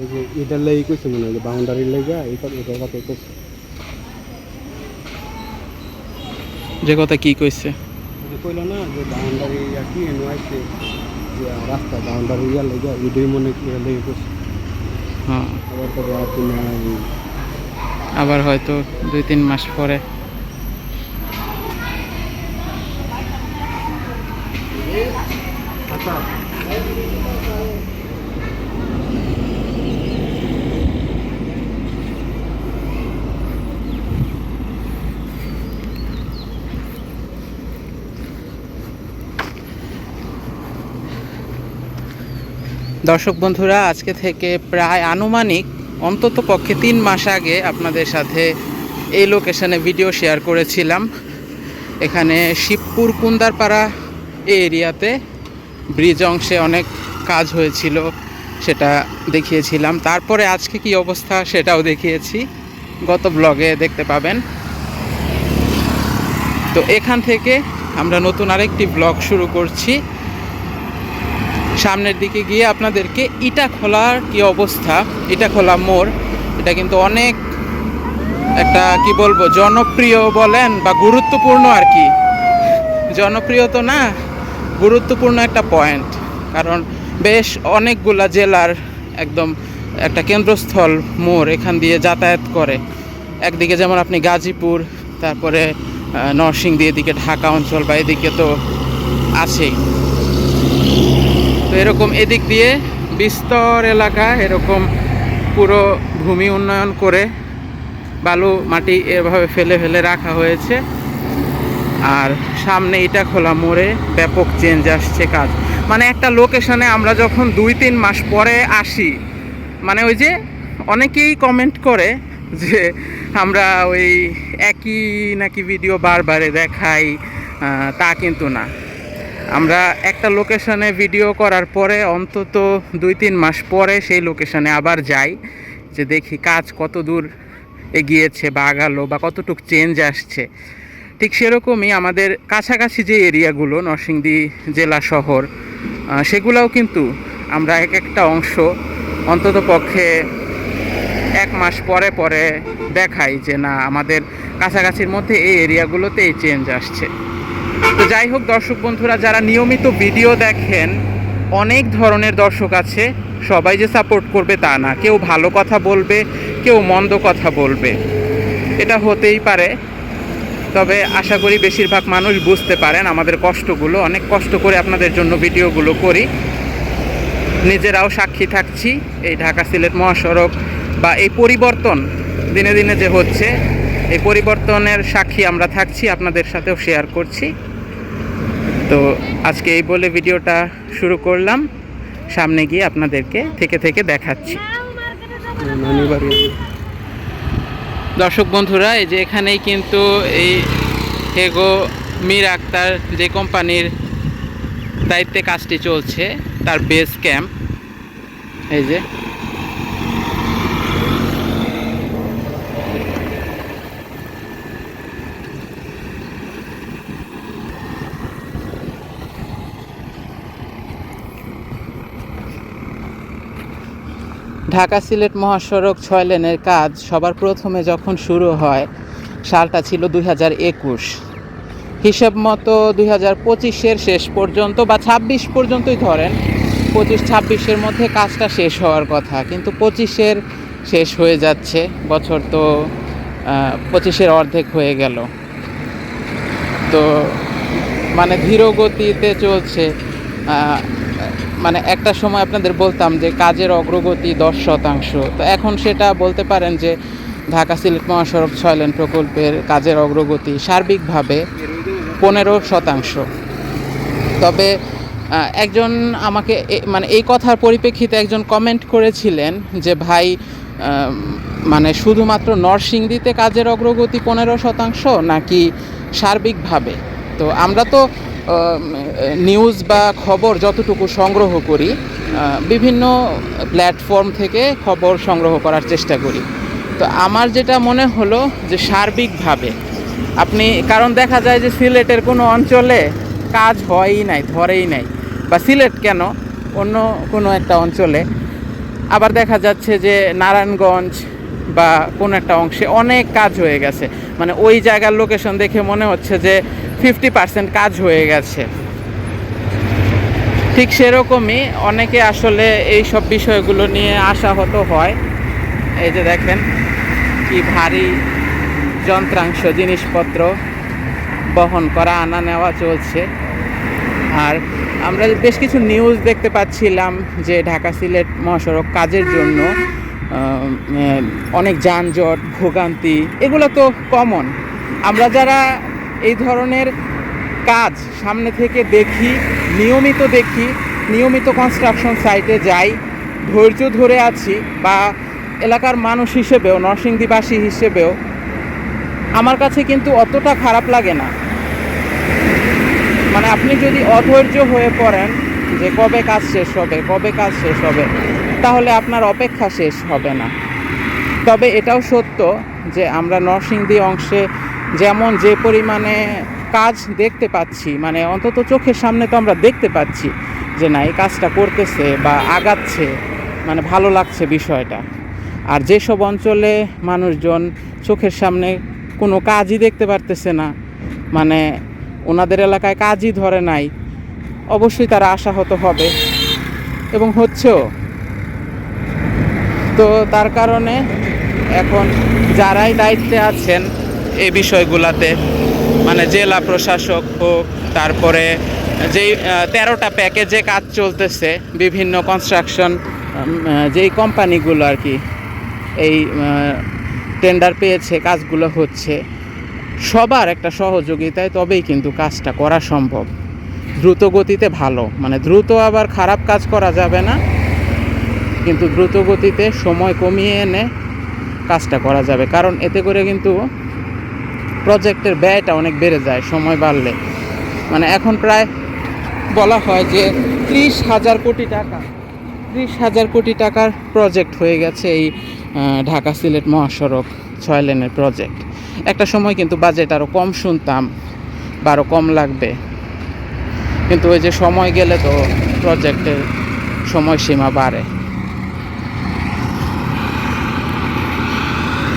ওই যে এটার লেগে কইছে মনে হয় বাউন্ডারির লেগে এই এটার কথা কইছে। যে কথা কি কইছে? কইলো না যে বাউন্ডারি ইয়া কি আইছে যে রাস্তা বাউন্ডারি ইয়া লেগে এটাই মনে লেগে কইছে। হ্যাঁ। আবার তো আবার হয়তো দুই তিন মাস পরে। আচ্ছা। দর্শক বন্ধুরা, আজকে থেকে প্রায় আনুমানিক, অন্তত পক্ষে তিন মাস আগে আপনাদের সাথে এই লোকেশানে ভিডিও শেয়ার করেছিলাম। এখানে শিবপুর কুন্দারপাড়া এই এরিয়াতে ব্রিজ অংশে অনেক কাজ হয়েছিল, সেটা দেখিয়েছিলাম। তারপরে আজকে কি অবস্থা সেটাও দেখিয়েছি। গত ব্লগে দেখতে পাবেন। তো এখান থেকে আমরা নতুন আরেকটি ব্লগ শুরু করছি। সামনের দিকে গিয়ে আপনাদেরকে ইটা খোলার কি অবস্থা? ইটা খোলা মোড়। এটা কিন্তু অনেক একটা কি বলব, জনপ্রিয় বলেন বা গুরুত্বপূর্ণ আর কি। জনপ্রিয় তো না, গুরুত্বপূর্ণ একটা পয়েন্ট কারণ বেশ অনেকগুলা জেলার একদম একটা কেন্দ্রস্থল মোড় এখান দিয়ে যাতায়াত করে। একদিকে যেমন আপনি গাজীপুর, তারপরে নরসিংদী, এদিকে ঢাকা অঞ্চল বা এদিকে তো আছেই। তো এরকম এদিক দিয়ে বিস্তর এলাকা, এরকম পুরো ভূমি উন্নয়ন করে বালু, মাটি এভাবে ফেলে ফেলে রাখা হয়েছে। আর সামনে এটা খোলা মোড়ে ব্যাপক চেঞ্জ আসছে কাজ। মানে একটা লোকেশনে আমরা যখন দুই তিন মাস পরে আসি মানে ওই যে অনেকেই কমেন্ট করে যে আমরা ওই একই নাকি ভিডিও বারবারে দেখাই তা কিন্তু না। আমরা একটা লোকেশনে ভিডিও করার পরে অন্তত দুই তিন মাস পরে সেই লোকেশনে আবার যাই, যে দেখি কাজ কত দূর এগিয়েছে বা আগালো বা কতটুক চেঞ্জ আসছে। ঠিক সেরকমই আমাদের কাছাকাছি যে এরিয়াগুলো নরসিংদী জেলা শহর সেগুলোও কিন্তু আমরা এক একটা অংশ অন্তত পক্ষে এক মাস পরে পরে দেখাই যে না, আমাদের কাছাকাছির মধ্যে এই এরিয়াগুলোতে এই চেঞ্জ আসছে। তো যাই হোক, দর্শক বন্ধুরা, যারা নিয়মিত ভিডিও দেখেন, অনেক ধরনের দর্শক আছে, সবাই যে সাপোর্ট করবে তা না। কেউ ভালো কথা বলবে, কেউ মন্দ কথা বলবে। এটা হতেই পারে, তবে আশা করি বেশিরভাগ মানুষ বুঝতে পারেন আমাদের কষ্টগুলো। অনেক কষ্ট করে আপনাদের জন্য ভিডিওগুলো করি। নিজেরাও সাক্ষী থাকছি, এই ঢাকা সিলেট মহাসড়ক বা এই পরিবর্তন, দিনে দিনে যে হচ্ছে, এই পরিবর্তনের সাক্ষী আমরা থাকছি, আপনাদের সাথেও শেয়ার করছি। তো আজকে এই বলে ভিডিওটা শুরু করলাম। সামনে গিয়ে আপনাদেরকে থেকে থেকে দেখাচ্ছি। দর্শক বন্ধুরা, এই যে এখানেই কিন্তু এই হেগো মীর আক্তার যে কোম্পানির দায়িত্বে কাজটি চলছে, তার বেস ক্যাম্প এই যে ঢাকা সিলেট মহাসড়ক ছয় লেনের কাজ সবার প্রথমে যখন শুরু হয়, সালটা ছিল দুই হাজার একুশ। হিসেব মতো দুই হাজার পঁচিশের শেষ পর্যন্ত বা ছাব্বিশ পর্যন্তই ধরেন, পঁচিশ ছাব্বিশের মধ্যে কাজটা শেষ হওয়ার কথা। কিন্তু পঁচিশের শেষ হয়ে যাচ্ছে, বছর তো পঁচিশের অর্ধেক হয়ে গেল। তো মানে ধীর গতিতে চলছে মানে একটা সময় আপনাদের বলতাম যে কাজের অগ্রগতি দশ শতাংশ। তো এখন সেটা বলতে পারেন যে ঢাকা সিলেট মহাসড়ক ছয় লেন প্রকল্পের কাজের অগ্রগতি সার্বিকভাবে পনেরো শতাংশ। তবে একজন আমাকে মানে এই কথার পরিপ্রেক্ষিতে একজন কমেন্ট করেছিলেন যে ভাই মানে শুধুমাত্র নরসিংদীতে কাজের অগ্রগতি পনেরো শতাংশ নাকি সার্বিকভাবে? তো আমরা তো নিউজ বা খবর যতটুকু সংগ্রহ করি বিভিন্ন প্ল্যাটফর্ম থেকে খবর সংগ্রহ করার চেষ্টা করি। তো আমার যেটা মনে হলো যে সার্বিকভাবে আপনি, কারণ দেখা যায় যে সিলেটের কোনো অঞ্চলে কাজ হয়ই নাই, ধরেই নাই। বা সিলেট কেন? অন্য কোনো একটা অঞ্চলে। আবার দেখা যাচ্ছে যে নারায়ণগঞ্জ বা কোনো একটা অংশে অনেক কাজ হয়ে গেছে। মানে ওই জায়গার লোকেশন দেখে মনে হচ্ছে যে ফিফটি পার্সেন্ট কাজ হয়ে গেছে। ঠিক সেরকমই অনেকে আসলে এই সব বিষয়গুলো নিয়ে আশাহত হয়। এই যে দেখেন কি ভারী যন্ত্রাংশ, জিনিসপত্র বহন করা, আনা, নেওয়া চলছে। আর আমরা বেশ কিছু নিউজ দেখতে পাচ্ছিলাম যে ঢাকা সিলেট মহাসড়ক কাজের জন্য অনেক যানজট, ভোগান্তি, এগুলো তো কমন আমরা যারা এই ধরনের কাজ সামনে থেকে দেখি, নিয়মিত দেখি, নিয়মিত কনস্ট্রাকশন সাইটে যাই, ধৈর্য ধরে আছি বা এলাকার মানুষ হিসেবেও, নরসিংদীবাসী হিসেবেও, আমার কাছে কিন্তু অতটা খারাপ লাগে না। মানে আপনি যদি অধৈর্য হয়ে পড়েন যে কবে কাজ শেষ হবে, কবে কাজ শেষ হবে, তাহলে আপনার অপেক্ষা শেষ হবে না। তবে এটাও সত্য যে আমরা নরসিংদী অংশে যেমন যে পরিমাণে কাজ দেখতে পাচ্ছি মানে অন্তত চোখের সামনে তো আমরা দেখতে পাচ্ছি যে না, এই কাজটা করতেছে বা আগাচ্ছে মানে ভালো লাগছে বিষয়টা। আর যেসব অঞ্চলে মানুষজন চোখের সামনে কোনো কাজই দেখতে পারতেছে না মানে ওনাদের এলাকায় কাজই ধরে নাই, অবশ্যই তারা আশাহত হবে। এবং হচ্ছেও। তো তার কারণে এখন যারাই দায়িত্বে আছেন এই বিষয়গুলাতে মানে জেলা প্রশাসক হোক, তারপরে যেই তেরোটা প্যাকেজে কাজ চলতেছে, বিভিন্ন কনস্ট্রাকশন যেই কোম্পানিগুলো আর কি, এই টেন্ডার পেয়েছে, কাজগুলো হচ্ছে, সবার একটা সহযোগিতায় তবেই কিন্তু কাজটা করা সম্ভব। দ্রুত গতিতে ভালো মানে দ্রুত আবার খারাপ কাজ করা যাবে না, কিন্তু দ্রুত গতিতে সময় কমিয়ে এনে কাজটা করা যাবে, কারণ এতে করে কিন্তু প্রজেক্টের ব্যয়টা অনেক বেড়ে যায়, সময় বাড়লে। মানে এখন প্রায় বলা হয় যে ত্রিশ হাজার কোটি টাকা, ত্রিশ হাজার কোটি টাকার প্রজেক্ট হয়ে গেছে এই ঢাকা সিলেট মহাসড়ক ছয় লেনের প্রজেক্ট একটা সময় কিন্তু বাজেট আরও কম শুনতাম, বা আরও কম লাগবে। কিন্তু ওই যে সময় গেলে তো প্রজেক্টের সময়সীমা বাড়ে।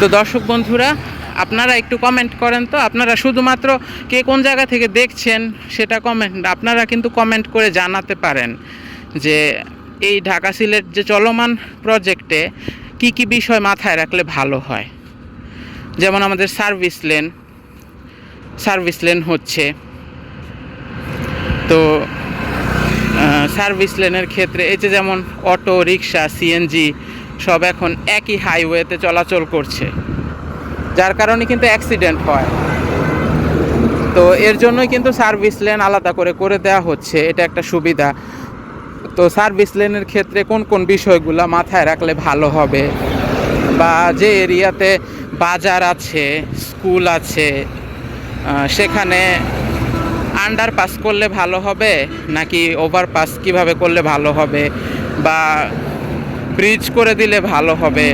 তো দর্শক বন্ধুরা আপনারা একটু কমেন্ট করেন তো। আপনারা শুধুমাত্র কে কোন জায়গা থেকে দেখছেন সেটা কমেন্ট আপনারা কিন্তু কমেন্ট করে জানাতে পারেন যে এই ঢাকা সিলেট যে চলমান প্রজেক্টে কি কি বিষয় মাথায় রাখলে ভালো হয়। যেমন আমাদের সার্ভিস লেন সার্ভিস লেন হচ্ছে। তো সার্ভিস লেনের ক্ষেত্রে এই যে যেমন অটো, রিক্সা সিএনজি সব এখন একই হাইওয়েতে চলাচল করছে। যার কারণে কিন্তু অ্যাক্সিডেন্ট হয়। তো এর জন্যই কিন্তু সার্ভিস লেন আলাদা করে করে দেওয়া হচ্ছে, এটা একটা সুবিধা। তো সার্ভিস লেনের ক্ষেত্রে কোন কোন বিষয়গুলো মাথায় রাখলে ভালো হবে? বা যে এরিয়াতে বাজার আছে স্কুল আছে সেখানে আন্ডারপাস করলে ভালো হবে, নাকি ওভারপাস কীভাবে করলে ভালো হবে? বা ব্রিজ করে দিলে ভালো হবে?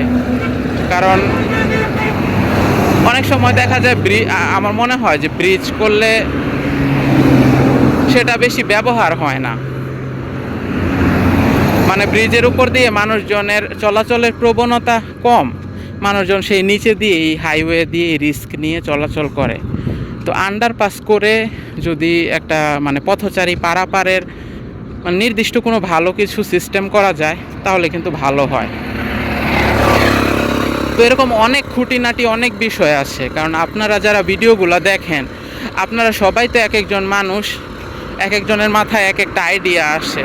কারণ অনেক সময় দেখা যায় আমার মনে হয় যে ব্রিজ করলে সেটা বেশি ব্যবহার হয় না। মানে ব্রিজের উপর দিয়ে মানুষজনের চলাচলের প্রবণতা কম। মানুষজন সেই নিচে দিয়ে, এই হাইওয়ে দিয়ে রিস্ক নিয়ে চলাচল করে। তো আন্ডারপাস করে যদি একটা মানে পথচারী পারাপারের মানে নির্দিষ্ট কোনো ভালো কিছু সিস্টেম করা যায়, তাহলে কিন্তু ভালো হয়। তো এরকম অনেক খুঁটিনাটি, অনেক বিষয় আছে। কারণ আপনারা যারা ভিডিওগুলো দেখেন, আপনারা সবাই তো এক একজন মানুষ এক একজনের মাথায় এক একটা আইডিয়া আসে।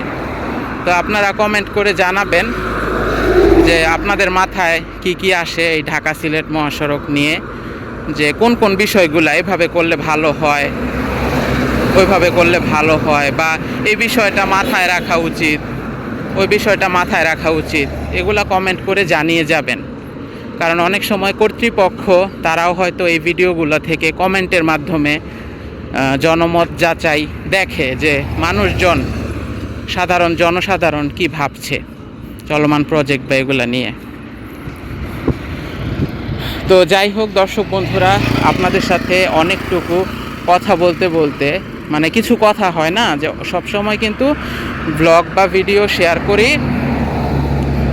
তো আপনারা কমেন্ট করে জানাবেন যে আপনাদের মাথায় কি কি আসে এই ঢাকা সিলেট মহাসড়ক নিয়ে, যে কোন কোন বিষয়গুলো এভাবে করলে ভালো হয়, ওইভাবে করলে ভালো হয়, বা এই বিষয়টা মাথায় রাখা উচিত, ওই বিষয়টা মাথায় রাখা উচিত, এগুলা কমেন্ট করে জানিয়ে যাবেন। কারণ অনেক সময় কর্তৃপক্ষ, তারাও হয়তো এই ভিডিওগুলো থেকে কমেন্টের মাধ্যমে জনমত যাচাই দেখে যে মানুষজন, সাধারণ জনসাধারণ কি ভাবছে চলমান প্রজেক্ট বা এগুলো নিয়ে। তো যাই হোক দর্শক বন্ধুরা, আপনাদের সাথে অনেকটুকু কথা বলতে বলতে মানে কিছু কথা হয় না যে সব সময় কিন্তু ব্লগ বা ভিডিও শেয়ার করি।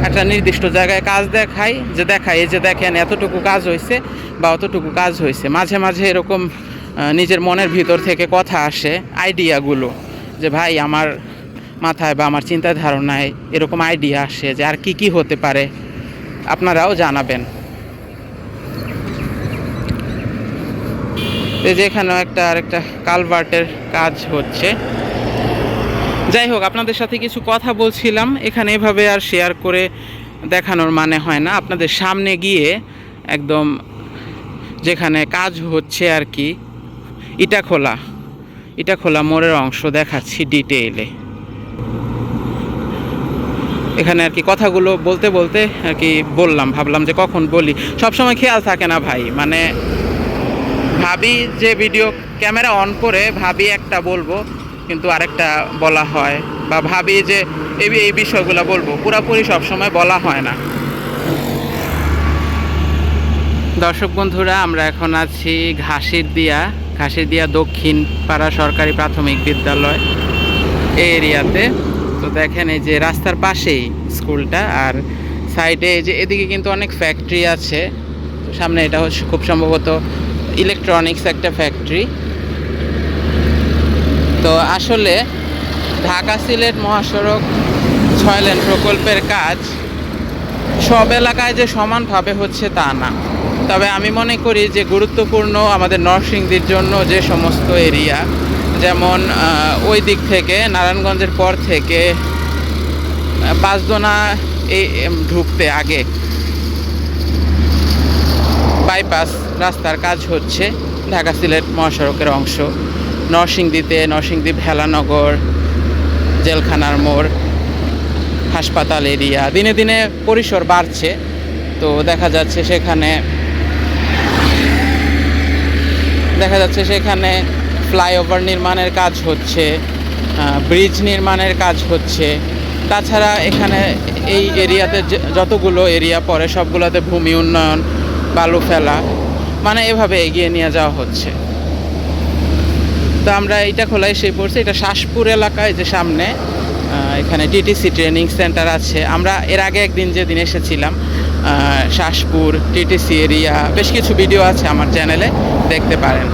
একটা নির্দিষ্ট জায়গায় কাজ দেখাই, যে দেখাই, এই যে দেখেন এতটুকু কাজ হয়েছে বা অতটুকু কাজ হয়েছে মাঝে মাঝে এরকম নিজের মনের ভিতর থেকে কথা আসে, আইডিয়াগুলো, যে ভাই আমার মাথায় বা আমার চিন্তা ধারণায় এরকম আইডিয়া আসে যে আর কি কি হতে পারে। আপনারাও জানাবেন। এই যে এখানেও একটা আরেকটা কালভার্টের কাজ হচ্ছে। যাই হোক, আপনাদের সাথে কিছু কথা বলছিলাম। এখানে এভাবে আর শেয়ার করে দেখানোর মানে হয় না। আপনাদের সামনে গিয়ে একদম যেখানে কাজ হচ্ছে আর কি, ইটা খোলা। ইটা খোলা মোড়ের অংশ দেখাচ্ছি ডিটেইলে এখানে আর কি কথাগুলো বলতে বলতে আর কি বললাম, ভাবলাম যে কখন বলি। সবসময় খেয়াল থাকে না ভাই মানে ভাবি যে ভিডিও ক্যামেরা অন করে ভাবি একটা বলব। কিন্তু আরেকটা বলা হয় বা ভাবি যে এই এই বিষয়গুলো বলব। পুরোপুরি সবসময় বলা হয় না। দর্শক বন্ধুরা, আমরা এখন আছি ঘাসির দিয়া ঘাসির দিয়া দক্ষিণ পাড়া সরকারি প্রাথমিক বিদ্যালয় এই এরিয়াতে। তো দেখেন এই যে রাস্তার পাশেই স্কুলটা আর সাইডে যে এদিকে কিন্তু অনেক ফ্যাক্টরি আছে। সামনে এটা হচ্ছে খুব সম্ভবত ইলেকট্রনিক্স একটা ফ্যাক্টরি তো আসলে ঢাকা সিলেট মহাসড়ক ছয় লেন প্রকল্পের কাজ সব এলাকায় যে সমানভাবে হচ্ছে তা না। তবে আমি মনে করি যে গুরুত্বপূর্ণ আমাদের নরসিংদীর জন্য যে সমস্ত এরিয়া, যেমন ওই দিক থেকে, নারায়ণগঞ্জের পর থেকে পাঁচদোনা এই ঢুকতে আগে বাইপাস রাস্তার কাজ হচ্ছে ঢাকা সিলেট মহাসড়কের অংশ। নরসিংদীতে, নরসিংদী ভেলানগর, জেলখানার মোড়, হাসপাতাল এরিয়া। দিনে দিনে পরিসর বাড়ছে, তো দেখা যাচ্ছে সেখানে, দেখা যাচ্ছে সেখানে ফ্লাইওভার নির্মাণের কাজ হচ্ছে ব্রিজ নির্মাণের কাজ হচ্ছে। তাছাড়া এখানে এই এরিয়াতে যতগুলো এরিয়া পড়ে, সবগুলোতে ভূমি উন্নয়ন, বালু ফেলা মানে এভাবে এগিয়ে নিয়ে যাওয়া হচ্ছে। তো আমরা এটা খোলা এসে পড়ছি। এটা শাসপুর এলাকায় যে সামনে এখানে টিটিসি ট্রেনিং সেন্টার আছে। আমরা এর আগে একদিন যেদিন এসেছিলাম শাসপুর, টিটিসি এরিয়া, বেশ কিছু ভিডিও আছে আমার চ্যানেলে দেখতে পারেন।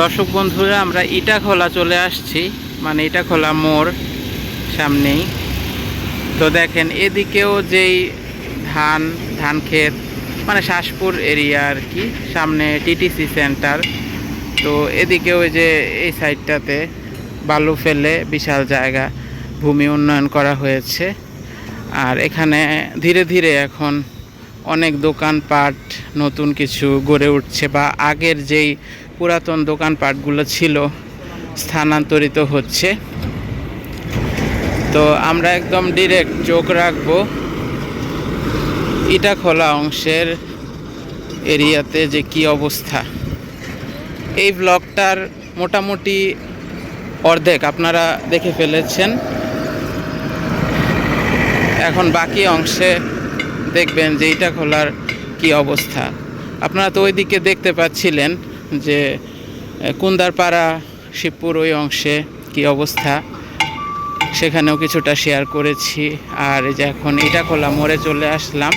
দর্শক বন্ধুরা, আমরা ইটা খোলা চলে আসছি। মানে ইটা খোলা মোড় সামনেই। তো দেখেন, এদিকেও যেই ধান ধান ক্ষেত মানে শাসপুর এরিয়া আর কি, সামনে টিটিসি সেন্টার। তো এদিকে ওই যে এই সাইডটাতে বালু ফেলে বিশাল জায়গা, ভূমি উন্নয়ন করা হয়েছে। আর এখানে ধীরে ধীরে এখন অনেক দোকানপাট নতুন কিছু গড়ে উঠছে বা আগের যেই পুরাতন দোকানপাটগুলো ছিল, স্থানান্তরিত হচ্ছে। তো আমরা একদম ডিরেক্ট চোখ রাখব। ইটা খোলা অংশের এরিয়াতে যে কি অবস্থা। এই ব্লগটার মোটামুটি অর্ধেক আপনারা দেখে ফেলেছেন। এখন বাকি অংশে দেখবেন যে ইটা খোলার কি অবস্থা। আপনারা তো ওইদিকে দেখতে পাচ্ছিলেন যে কুন্দারপাড়া, শিবপুর ওই অংশে কি অবস্থা। সেখানেও কিছুটা শেয়ার করেছি। আর যে এখন ইটা খোলা মোড়ে চলে আসলাম।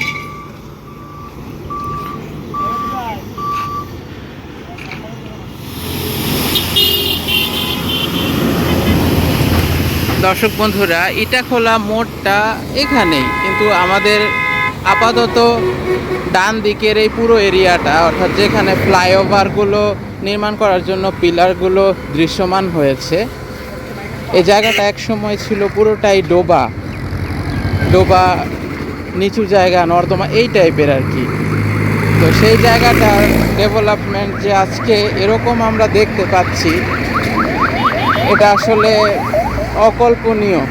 দর্শক বন্ধুরা ইটা খোলা মোড়টা এখানেই। কিন্তু আমাদের আপাতত ডান দিকের এই পুরো এরিয়াটা, অর্থাৎ যেখানে ফ্লাইওভারগুলো নির্মাণ করার জন্য পিলারগুলো দৃশ্যমান হয়েছে এই জায়গাটা এক সময় ছিল পুরোটাই ডোবা। ডোবা নিচু জায়গা, নর্দমা, এই টাইপের আর কি। তো সেই জায়গাটার ডেভেলপমেন্ট যে আজকে এরকম আমরা দেখতে পাচ্ছি, এটা আসলে অকল্পনীয়।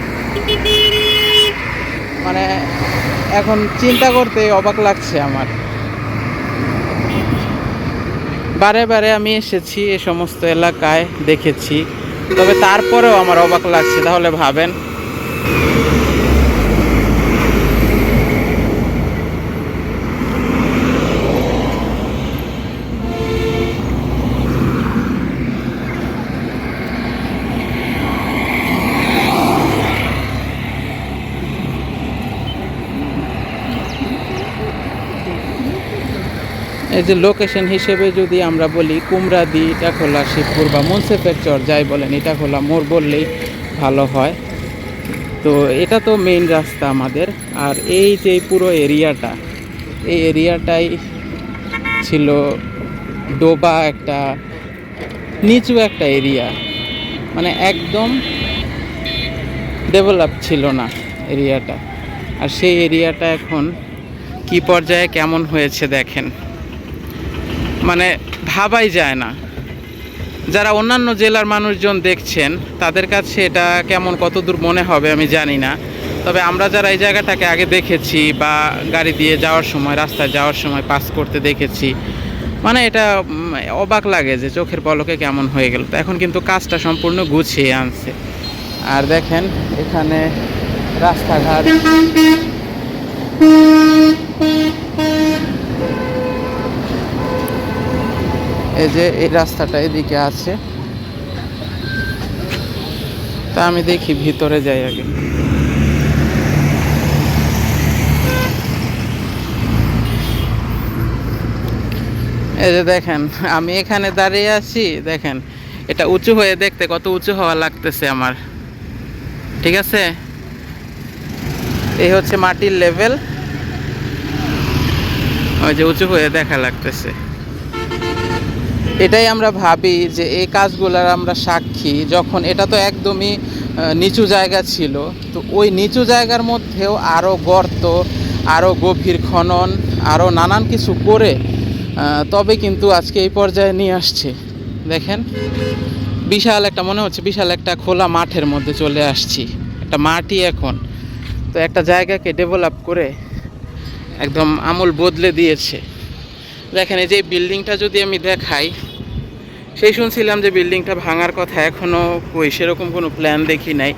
মানে এখন চিন্তা করতে অবাক লাগছে আমার। বারে বারে আমি এসেছি এ সমস্ত এলাকায় দেখেছি, তবে তারপরেও আমার অবাক লাগছে, তাহলে ভাবেন। এই যে লোকেশন হিসেবে যদি আমরা বলি কুমরাদি ইটাখোলা শিবপুর বা মুন্সেফের চর, যাই বলেন ইটাখোলা মোড় বললেই ভালো হয়। তো এটা তো মেইন রাস্তা আমাদের। আর এই যে পুরো এরিয়াটা, এই এরিয়াটাই ছিল ডোবা একটা, নিচু একটা এরিয়া। মানে একদম ডেভেলপ ছিল না এরিয়াটা। আর সেই এরিয়াটা এখন কি পর্যায়ে কেমন হয়েছে দেখেন। মানে ভাবাই যায় না। যারা অন্যান্য জেলার মানুষজন দেখছেন, তাদের কাছে এটা কেমন, কতদূর মনে হবে আমি জানি না। তবে আমরা যারা এই জায়গাটাকে আগে দেখেছি বা গাড়ি দিয়ে যাওয়ার সময়, রাস্তায় যাওয়ার সময় পাস করতে দেখেছি মানে এটা অবাক লাগে যে চোখের পলকে কেমন হয়ে গেল। তো এখন কিন্তু কাজটা সম্পূর্ণ গুছিয়ে আনছে। আর দেখেন, এখানে রাস্তাঘাট। এই যে এই রাস্তাটা এদিকে আছে। তা আমি দেখি ভিতরে যাই আগে। এই যে দেখেন, আমি এখানে দাঁড়িয়ে আছি, দেখেন, এটা উঁচু হয়ে দেখতে কত উঁচু হওয়া লাগতেছে আমার। ঠিক আছে? এই হচ্ছে মাটির লেভেল ওই যে উঁচু হয়ে দেখা লাগতেছে। এটাই আমরা ভাবি যে এই কাজগুলার আমরা সাক্ষী, যখন এটা তো একদমই নিচু জায়গা ছিল। তো ওই নিচু জায়গার মধ্যেও আরও গর্ত আরও গভীর খনন আরও নানান কিছু করে তবে কিন্তু আজকে এই পর্যায়ে নিয়ে আসছে। দেখেন, বিশাল একটা, মনে হচ্ছে বিশাল একটা খোলা মাঠের মধ্যে চলে আসছি। একটা মাটি এখন। তো একটা জায়গাকে ডেভেলপ করে একদম আমূল বদলে দিয়েছে। দেখেন এই যে বিল্ডিংটা যদি আমি দেখাই সেই শুনছিলাম যে বিল্ডিংটা ভাঙার কথা এখনও সেরকম কোনো প্ল্যান দেখি নাই।